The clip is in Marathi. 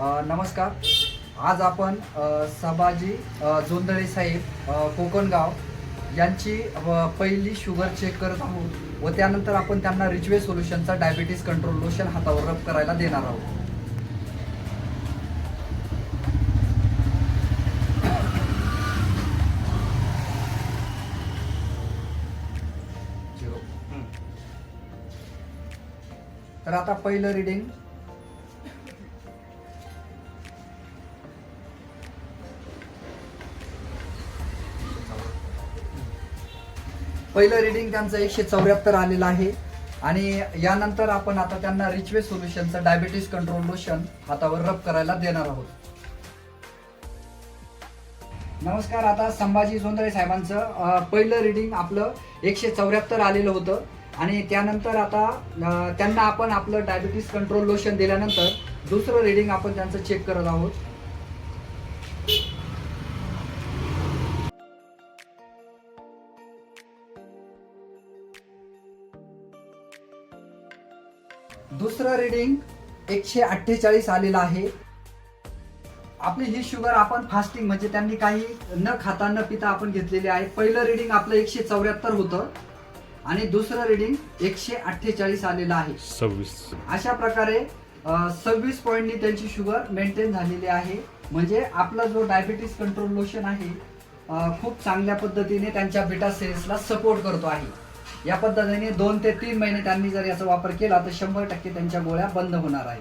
नमस्कार. आज आपण सभाजी जोंदळे साहेब कोकणगाव यांची पहिली शुगर चेक करत आहोत व त्यानंतर आपण त्यांना रिचवे सोल्युशनचा डायबिटीस कंट्रोल लोशन हातावर रब करायला देणार आहोत. तर आता पहिलं रिडिंग पहिलं रिडिंग त्यांचं एकशे चौऱ्याहत्तर आलेलं आहे. आणि यानंतर आपण आता त्यांना रिचवे सोल्युशनचं डायबिटीस कंट्रोल लोशन हातावर रब करायला देणार आहोत. नमस्कार आता संभाजी जोंधळे साहेबांचं पहिलं रिडिंग आपलं एकशे चौऱ्याहत्तर आलेलं होतं. आणि त्यानंतर आता त्यांना आपण आपलं डायबिटीस कंट्रोल लोशन दिल्यानंतर दुसरं रिडिंग आपण त्यांचं चेक करत आहोत. दुसरं रिडिंग एकशे अठ्ठेचाळीस आलेलं आहे. आपली ही शुगर आपण फास्टिंग म्हणजे त्यांनी काही न खाता न पिता आपण घेतलेली आहे. पहिलं रिडिंग आपलं एकशे चौऱ्याहत्तर होतं आणि दुसरं रिडिंग एकशे अठ्ठेचाळीस आलेलं आहे. सव्वीस. अशा प्रकारे सव्वीस पॉईंटनी त्यांची शुगर मेंटेन झालेली आहे. म्हणजे आपला जो डायबिटीस कंट्रोल लोशन आहे खूप चांगल्या पद्धतीने त्यांच्या बिटा सेल्सला सपोर्ट करतो आहे. या पद्धतीने दोन ते तीन महिने त्यांनी जर याचा वापर केला तर शंभर टक्के त्यांच्या गोळ्या बंद होणार आहे